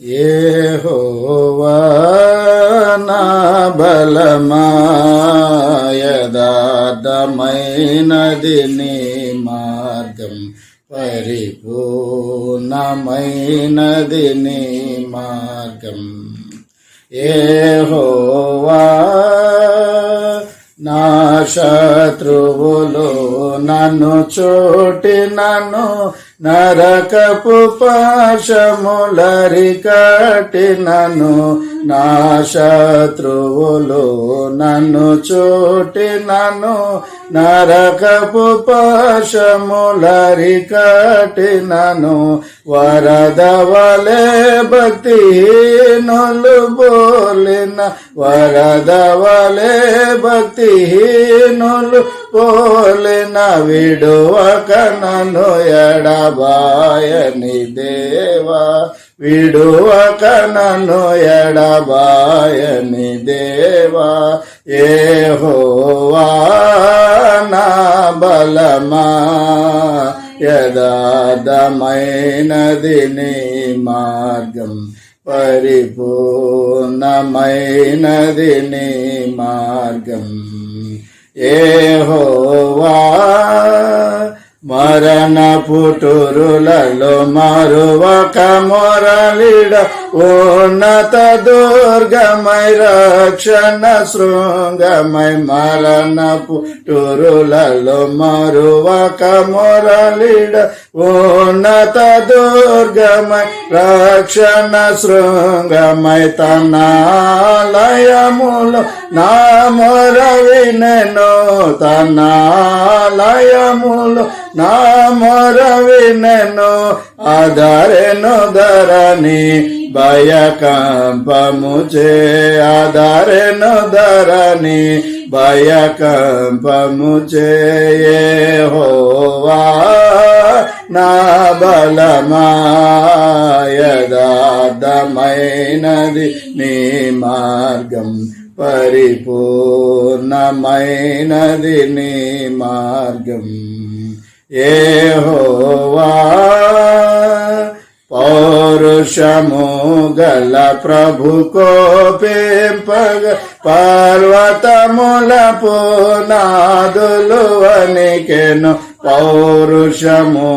ఏహోవా నా బలమా యదార్థమైనది నీ మార్గం పరిపూర్ణమైనది నీ మార్గం. ఏహోవా నా శత్రువులు నన్ను చోటి నన్ను నరకపు పాశములరి కట్టినను నా శత్రువులు నన్ను చోటి నన్ను నరకపు పాశములరి కట్టినను వరదవలే భక్తి భక్తిహీనులు బోలిన వరదవలే భక్తి భక్తిహీనులు పోలిన విడువక నన్ను ఎడబాయని దేవా విడువక నన్ను ఎడబాయని దేవా ఏహోవా నా బలమా యదార్థమైనది నీ మార్గం పరిపూర్ణమైనది నీ మార్గం ఏహోవా మరణ పుటూరులలో మరువక మొరలిడ ఉన్నత దుర్గమై రక్షణ శృంగమై మరణపు పుటురులలో మరువక మొరలిడ ఉన్నత దుర్గమై రక్షణ శృంగమై తనాలయములు నా మొర వినెను తనాలయములు నా మొర వినెను ఆధారెను ధరణి భయకంపము చే ఆధారెను ధరణి భయకంపము చే హోవా నా బలమాయదార్థమైనది నీ మార్గం పరిపూర్ణమైనది నీ మార్గం. ఏహోవా పౌరుషము గల ప్రభు కోపేంపగ పర్వతముల పునాదులు వనికెను పౌరుషము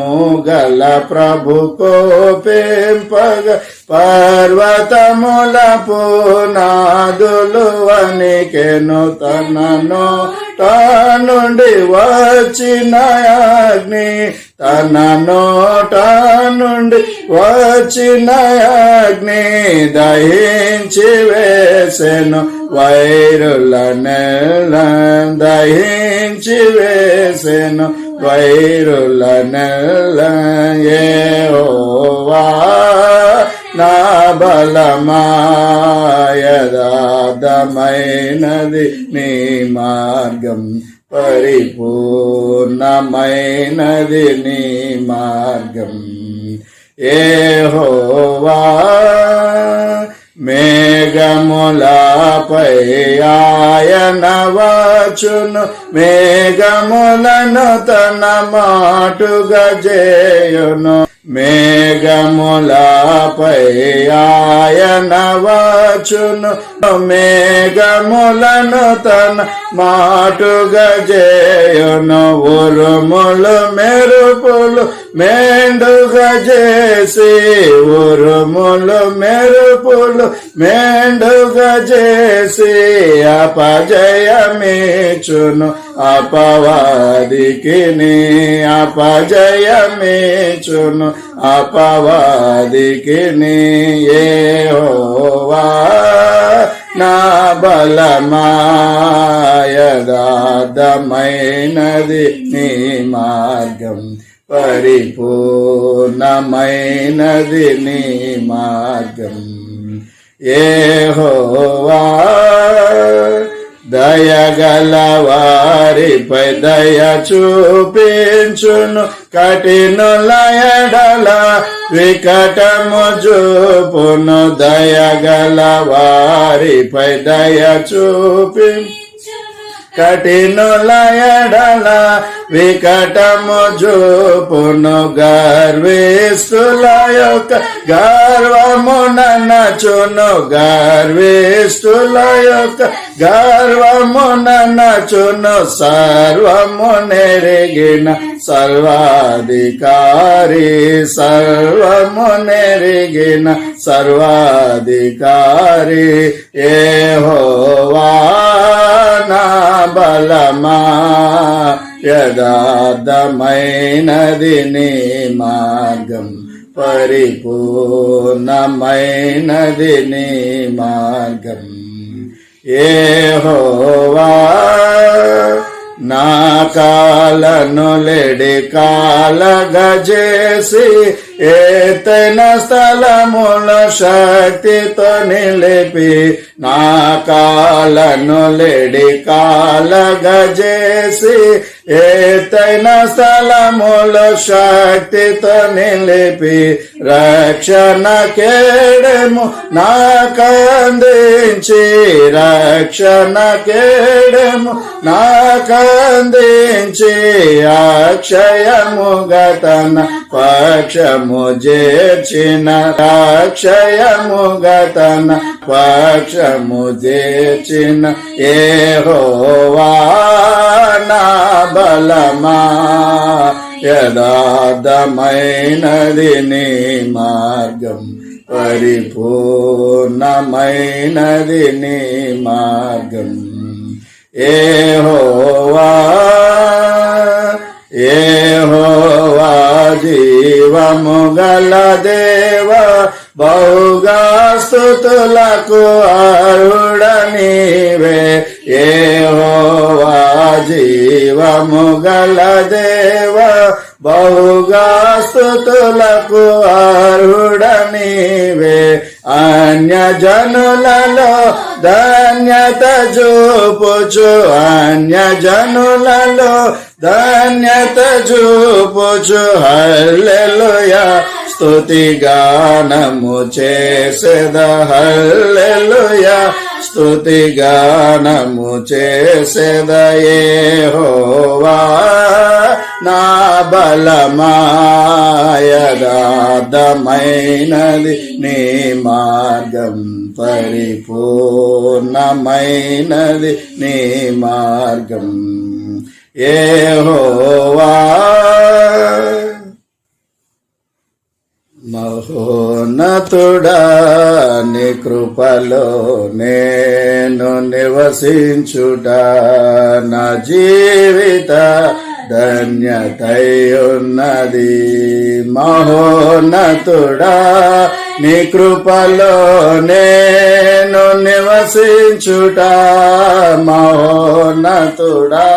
గల ప్రభు కోపేంపగ పర్వతముల పునాదులు వనికెను తనను నుండి వచ్చిన అగ్ని తన నోట నుండి వచ్చిన అగ్ని దహించి వేసెను. వైరుల నెల దహించి వేసెను. వైరుల నెల ఏవా నా బలమాయదా. బలమాయదార్థమైనది నీ మార్గం. పరిపూర్ణమైనది నీ మార్గం. ఏహోవా మేఘములపై ఆయన వచ్చును మేఘములను తన మాటుగా చేయును. మేఘములపై ఆయన వచ్చును మేఘములను తన మాటుగా చేయును. ఉరుములు మెరుపులు మెండుగా చేసి ఉరుములు మెరుపులు మెండుగా చేసి అపజయమేచును. అపవాదికి నీ అపజయమేచును. అపవాదికి నీ ఏహోవా నా బలమాయదార్థమైనది నీ మార్గం. పరిపూర్ణమైనది నీ మార్గం. ఏ హోవా దయగల వారిపై దయ చూపించును కఠినుల ఎడల వికటము చూపును. దయగల వారిపై దయ చూపి కఠినుల ఎడల వికటము చూపును గర్వేస్తుల యొక్క గర్వమున నచును గర్విస్తుల యొక్క గర్వమున నచును సర్వము నెరిగిన సర్వాధికారి సర్వము నెరిగిన సర్వాధికారి ఏ నా బలమా యదార్థమైనది నీ మార్గం పరిపూర్ణమైనది నీ మార్గం. ఏ హోవా నా కాలను కాల కాలగజేసి ఏతైన స్థలముల శక్తితో నిలిపి నా కాలను కాల కాలగజేసి ఏతైన స్థలముల శక్తితో నిలిపి రక్షణ కేడము నాకందించి రక్షణ కేడము నాకందించి అక్షయము అక్షయముగతన పక్షము చేర్చిన. అక్షయముగతన పక్షము చేర్చిన. ఏ నా బలమా యదార్థమైనది నీ మార్గం పరిపూర్ణమైనది నీ మార్గం. ఏ ఏ జీవము గల దేవ బహుగా స్థుతులకు అరుడనివే. ఏ జీవము గల దేవ బహుగా స్థుతులకు అరుడనివే. అన్య జనులలో ధన్యత చూపుచు అన్య జనులలో ధన్యత చూపుచు హల్లెలూయ. స్తుతిగానము చేసేద హల్లెలూయ. స్తుతి చేసేద యెహోవా. నా బలమాయదాదమైనది నీ మార్గం పరిపూర్ణమైనది నీ మార్గం. ఏహోవా మహోన్నతుడా నీ కృపలో నేను నివసించుడా నా జీవిత ధన్యతయున్నది. మహోన్నతుడా నీ కృపలో నేను నివసించుట మహోన్నతుడా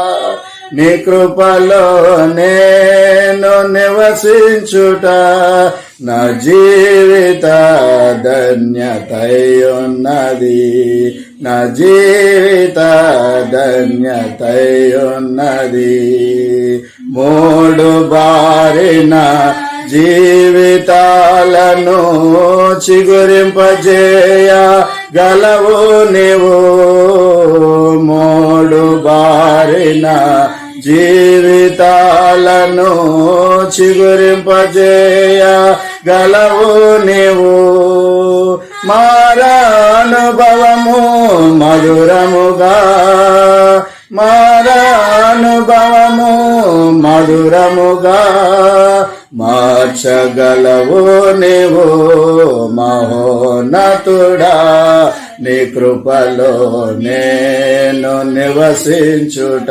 నీ కృపలో నేను నివసించుట నా జీవిత ధన్యతయున్నది. నా జీవిత ధన్యతయున్నది. మూడు బారిన జీవితాలను చిగురింపజేయ గలవు నీవు. మూడు బారిన జీవితాలను చిగురింపజేయ గలవు నీవు. మారానుభవము మధురముగా మారానుభవము మధురముగా మార్చగలవు నీవు మహోనతుడా నీ కృపలో నేను నివసించుట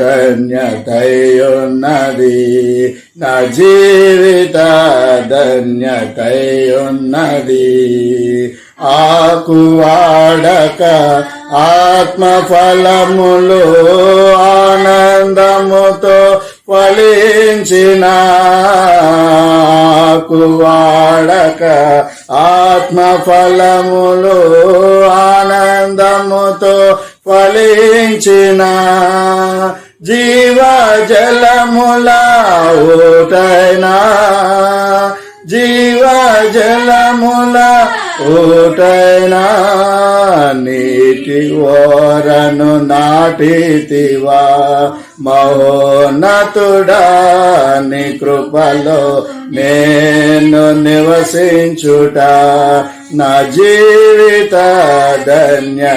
ధన్యతయున్నది. నా జీవిత ధన్యతై ఉన్నది ఆత్మఫలములు ఆత్మ ఆనందముతో ఫలించిన ఆకువాడక ఆత్మఫలములు ఆత్మ ఆనందముతో ఫలించిన జీవ జలముల ఊటైనా జీవ జలములా ఊటైనా నీటి ఓరను నాటితివా మహోన్నతుడా నీ కృపలో నేను నివసించుట నా జీవిత ధన్యతయున్నది.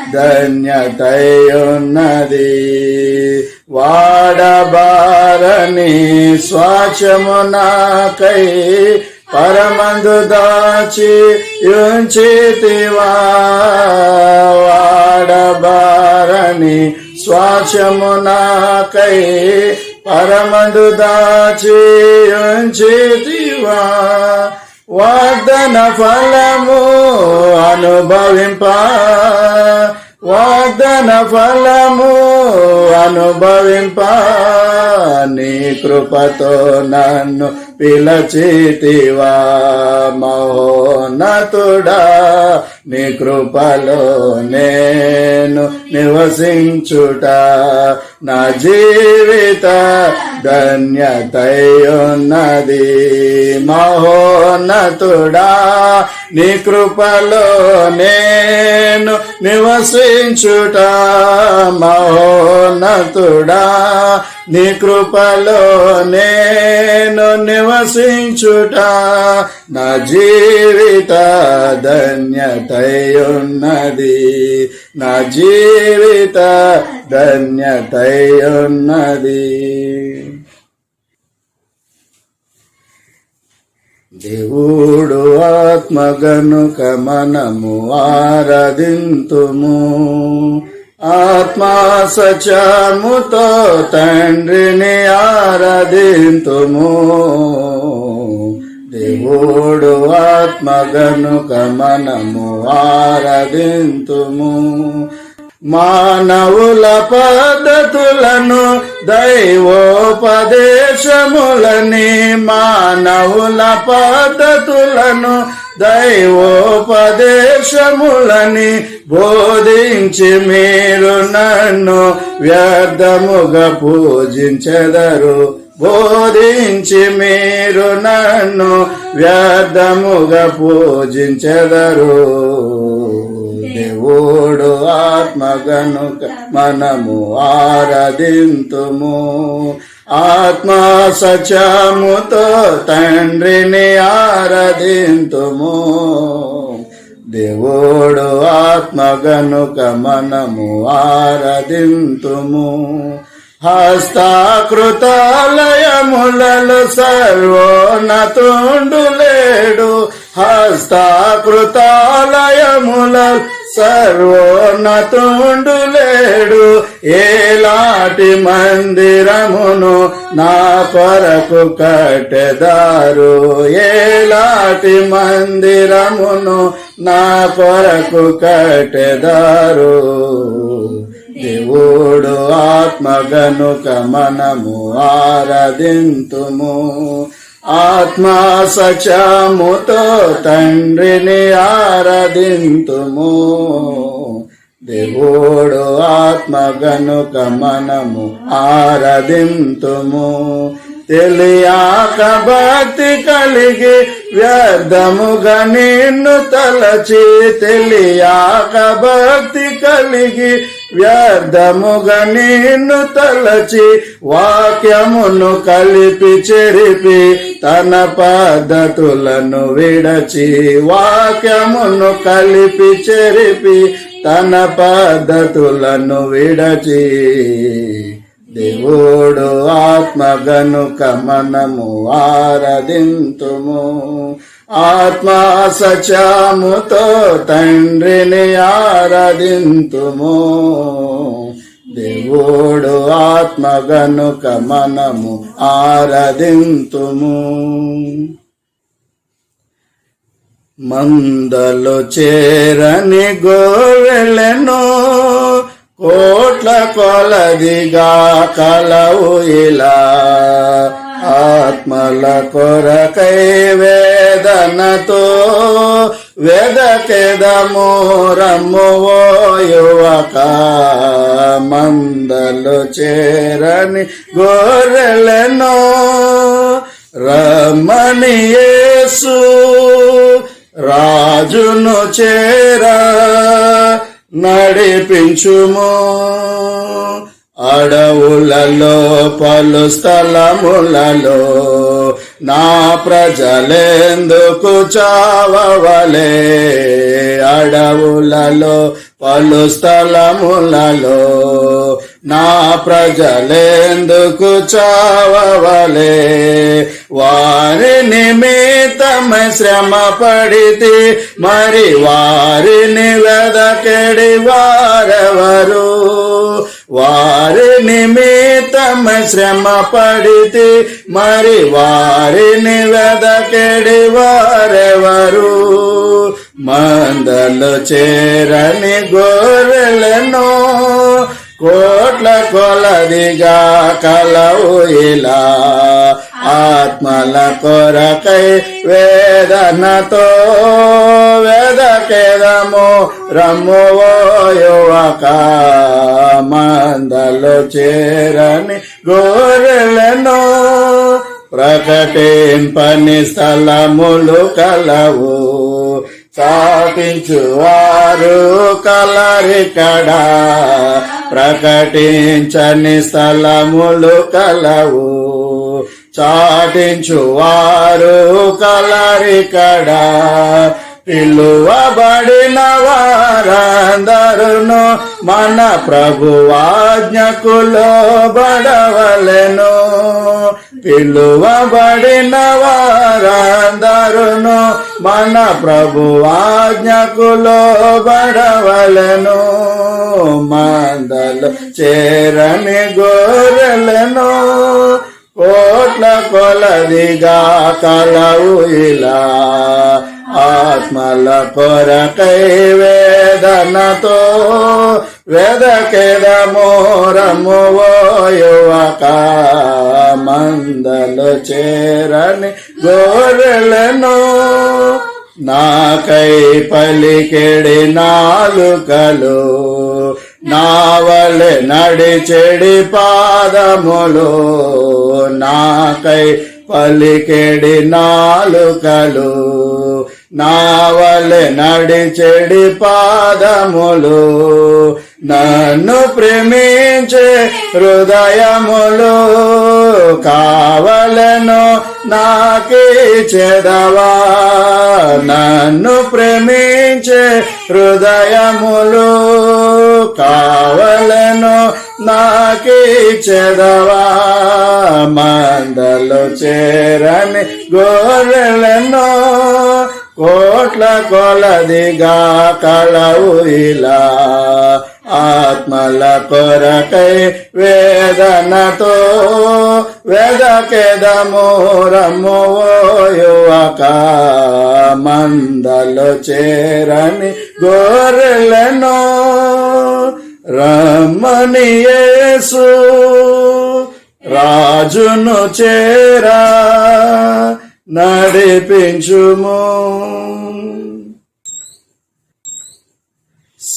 ధన్యతయున్నది. వాడబారని స్వాచమునాకై పరమందు దాచి యుంచితివా. వాడబారని స్వాచమునాకై పరమందు దాచి యుంచితివా. వాగ్దన ఫలము అనుభవింప. వాగ్దన ఫలము అనుభవింప. నీ కృపతో నన్ను పిలచితివా మహోన్నతుడా నీ కృపలో నేను నివసించుట నా జీవిత ధన్యతయున్నది. మహోన్నతుడా నీ కృపలో నేను నివసించుట మహోన్నతుడా నీ కృపలో నేను నివసించుట నా జీవిత ధన్యతయున్నది. నా జీవిత ధన్యతయున్నది. దేవుడు ఆత్మగనుక మనము ఆరాధింతుము. ఆత్మా సచముతో తండ్రిని ఆరాధింతుము. దేవుడు ఆత్మ గనుక మనము ఆరాధింతుము. మానవుల పద్ధతులను దైవోపదేశములని మానవుల పద్ధతులను దైవోపదేశములని బోధించి మీరు నన్ను వ్యర్థముగా పూజించెదరు. బోధించి మీరు నన్ను వ్యర్థముగా పూజించెదరు. శివుడు ఆత్మ గనుక మనము ఆరాధింతుము. ఆత్మ సచముతో తండ్రిని ఆరాధింతుము. దేవుడు ఆత్మగనుక మనము ఆరాధింతుము. హస్తాకృతాలయములలో సర్వోన్నతుండు లేడు. హస్తాకృతాలయముల సర్వోన్నతుండు లేడు ఏలాటి మందిరమును నా కొరకు కట్టెదారు. ఏలాటి మందిరమును నా కొరకు కట్టెదారు. దేవుడు ఆత్మగనుక మనము ఆరాధింతుము. ఆత్మా సచముతో తండ్రిని ఆరాధింతుము. దేవుడు ఆత్మ గనుక మనము ఆరాధింతుము. తెలియాక భక్తి కలిగి వ్యర్థముగా నిన్ను తలచి తెలియాక భక్తి కలిగి వ్యర్థముగా నిన్ను తలచి వాక్యమును కలిపి చెరిపి తన పద్ధతులను విడచి వాక్యమును కలిపి చెరిపి తన పద్ధతులను విడచి దేవుడు ఆత్మగనుక మనము ఆరదింతుము ఆత్మ సత్యముతో తండ్రిని ఆరాధింతుము. దేవుడు ఆత్మ గనుక మనము ఆరాధింతుము. మందలు చేరని గోవెలను కోట్ల కొలదిగా కలవు ఇలా. ఆత్మల కొరకై వేదనతో వెదకెదము రమ్ము యువక. మందలు చేరని గొర్రెలను రమణి యేసు. రాజును చేరా నడిపించుము. అడవులలో పలు స్థలములలో నా ప్రజలెందుకు చావవలే? అడవులలో పలు స్థలములలో నా ప్రజలేందుకు చావవలే. వారి నిమిత్తమ శ్రమ పడితే మరి వారిని వెదకెడి వారెవరు? వారి నిమిత్తం శ్రమ పడితే మరి వారిని వెదకెడి వారెవరు? మందలు చేరని గోరెలను కోట్ల కొలదిగా కలవు ఇలా. ఆత్మల కొరకై వేదనతో వేదకేదము రమ్ము యువక. మందలు చేరని గోరెలను ప్రకటింపని స్థలములు కలవు. స్థాపించు వారు కలరికడా. ప్రకటించని స్థలములు కలవు. చాటించు వారు కలరికడ పిలువబడిన వారందరును మన ప్రభువాజ్ఞకులో బడవలెను. పిలువబడిన వారందరును మన ప్రభు ఆజ్ఞకు లోబడవలను మందలు చేరని గోరెలను కోట్ల కొలదిగా కలవు ఇలా. ఆత్మల కొరకై వేదనతో వెదకెదమో రమ్ము ఓ యువక మందలు చేరని గోరెలను నాకై పలికెడి నాలుకలు నావలె నడిచెడి పాదములు నాకై పలికెడి నాలుకలు నావలె నడిచెడి పాదములు నన్ను ప్రేమించే హృదయములు కావలను నాకే చెదవా నన్ను ప్రేమించే హృదయములు కావలను నాకే చెదవా మందలు చేరని గోరెలను కోట్ల కొలదిగా కలవు ఇలా. ఆత్మల కొరకై వేదనతో వెదకెదము యువక మందలు చేరని గోరెలను రమ్మని యేసు. రాజును చేరా నడిపించుము.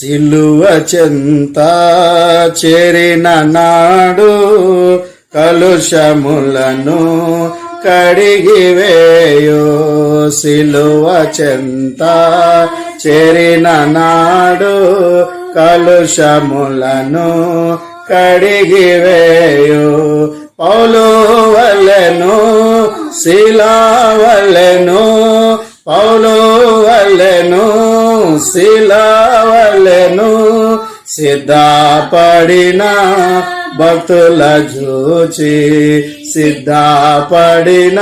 సిలువ చెంత చేరిన నాడు కలుషములను కడిగివేయో సిలువ చెంత చేరిన నాడు కలుషములను కడిగివేయో పౌలు వలెను శిలా వలెను పౌలు శిలా సిద్ధపడిన భక్తుల జూచి సిద్ధపడిన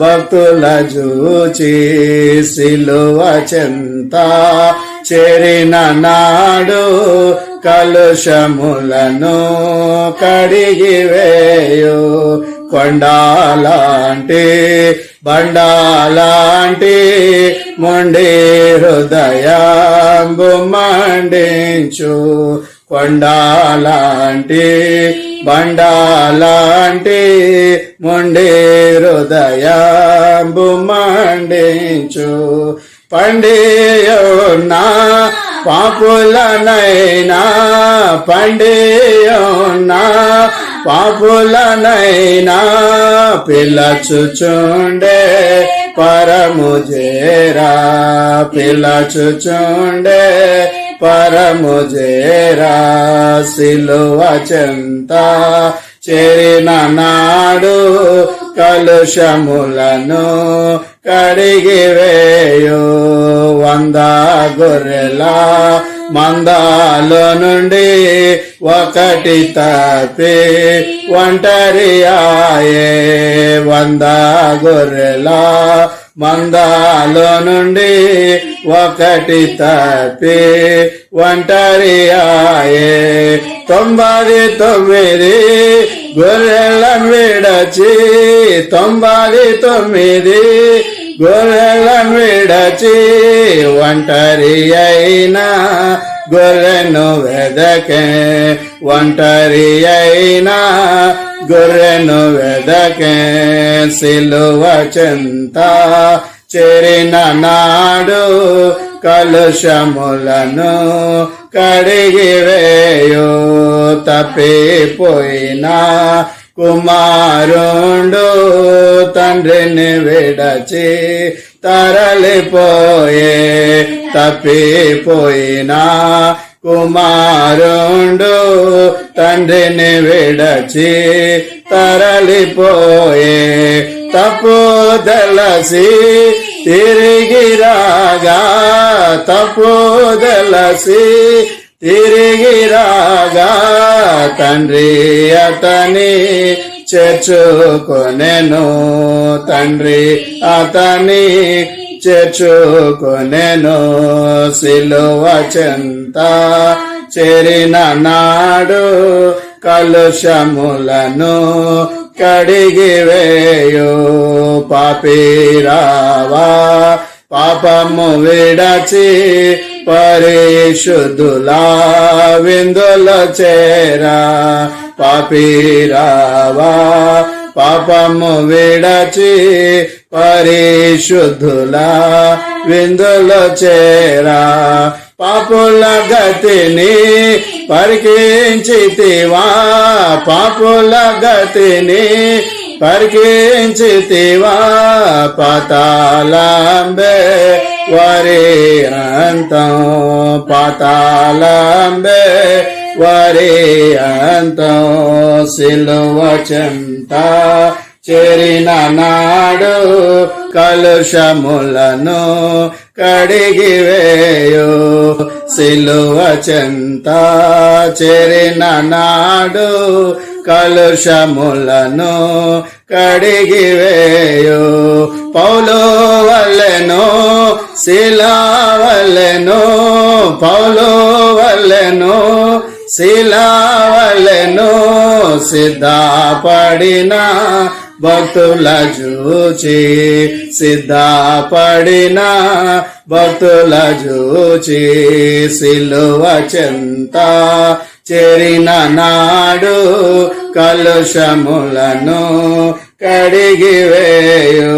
భక్తుల జూచి సిలువ చెంత చేరిన నాడు కలుషములను కడిగివేయో కొండాలాంటి బండాలాంటి మొండి హృదయాంబు మండించు. కొండాలాంటి బండాలాంటి మొండి హృదయాంబు మండించు. పండియోనా పాపులనైనా పండియోనా పాపులనైనా పిల్లచుచుండే పరము చేరా పిల్లచుచుండే పరము జేరా సిలువ చెంత చేరిన నాడు కలుషములను కడిగి వేయు వంద గొర్రెలా మందాల నుండి ఒకటి తప్పి ఒంటరి ఆయే వంద గొర్రెల మందాల నుండి ఒకటి తప్పి ఒంటరి ఆయే తొంభై తొమ్మిది గొర్రెల విడచి తొంభై తొమ్మిది గొర్రెలను విడచి ఒంటరి అయినా గొర్రెను వెదకే ఒంటరి అయినా గొర్రెను వెదకే. సిలువ చెంత చెరిన నాడు కలుషములను కడిగి వేయు తప్పిపోయినా కుమారుండు తండ్రిని విడచి తరలిపోయే తప్పిపోయినా కుమారుండు తండ్రిని విడచి తరలిపోయే తప్పు దలసి తిరిగి రాగా తప్పు దలసి ఇరిగిరాగా తండ్రి అతని చేర్చుకొనెను. తండ్రి అతని చేర్చుకొనెను. సిలువ చెంత చేరిన నాడు కలుషములను కడిగి వేయు. పాపిరావా పాపము విడచి పరిశుద్ధులా విందుల చేరా పాపిరావా పాపము విడచి పరిశుద్ధులా విందుల చేరా పాపుల గతిని పరికించితివా పాపుల గతిని పరికించితివా పతాళంబే వరే అంతం పాతాళంబే వరే అంతం సిలువ చెరిన నాడు కలుషములను కడిగి వేయు. చెరిన నాడు కలుషములను కడిగి వేయు పౌలు వల్లెను శిలా వల్లెను పౌలు వల్లెను శిలా వల్లెను సిద్ధపడిన భక్తుల చూచి సిద్ధపడిన భక్తుల చూచి సిలువ చెంత చేరిన నాడు కలుషములను కడిగి వేయు.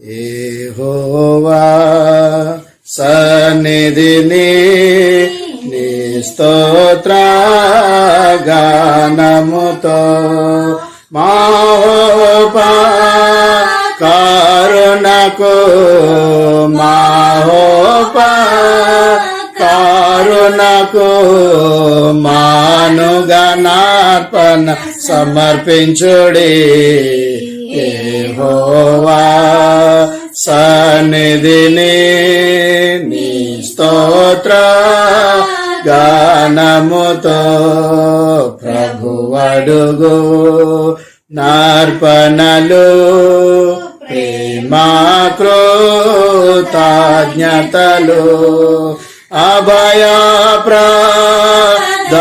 ఏహోవా సన్నిధిని నీ స్తోత్ర గానముతో మాహోపా కారుణకు మాహోపా కారుణకు మానుగనార్పణ సమర్పించుడి. ఏహోవా సన్నిధిని నీ స్తోత్ర గానముతో ప్రభువడుగు నార్పణలు ప్రేమా కృతజ్ఞతలు అభయ ప్రదానములు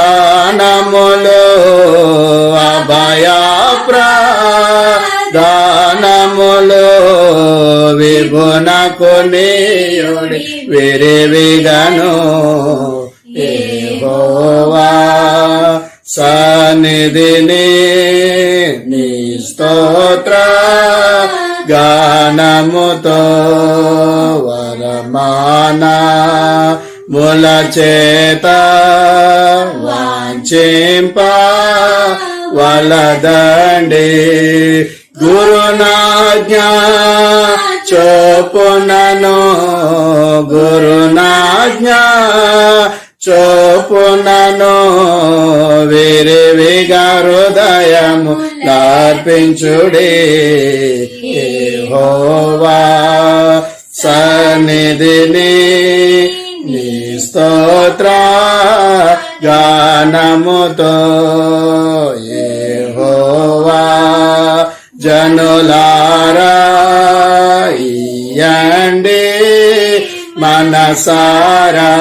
అభయ ప్రదానములు విభున కొనియుడి విరివిగను. ఏహోవా సన్నిధిని నీ స్తోత్ర గానముతో వరమానా మూల చేత వాంఛింప వలదండి. గురునాజ్ఞా చోపునను గురునాజ్ఞా చోపునను విరివిగా హృదయము లార్పించుడే హోవా సన్నిధిని స్తోత్ర గానముతో యెహోవా జనులారా ఇయ్యండి మనసారా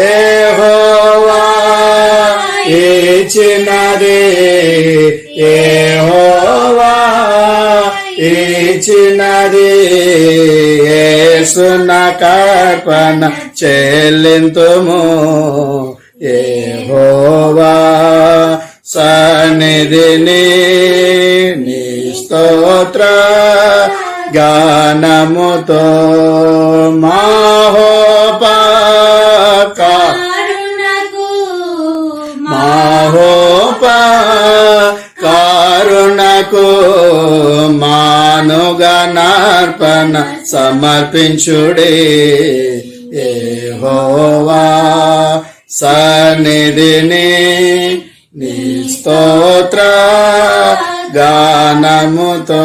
ఏహోవా ఇచ్చినది ఏహోవా ఇచ్చినది ఏసున కర్పణ చెల్లింతుము. ఏ హోవా సన్నిధిని నీ స్తోత్ర గానముతో మాహో ప్రాణార్పణ సమర్పించుడే. ఏహోవా సన్నిధిని నీ స్తోత్ర గానముతో.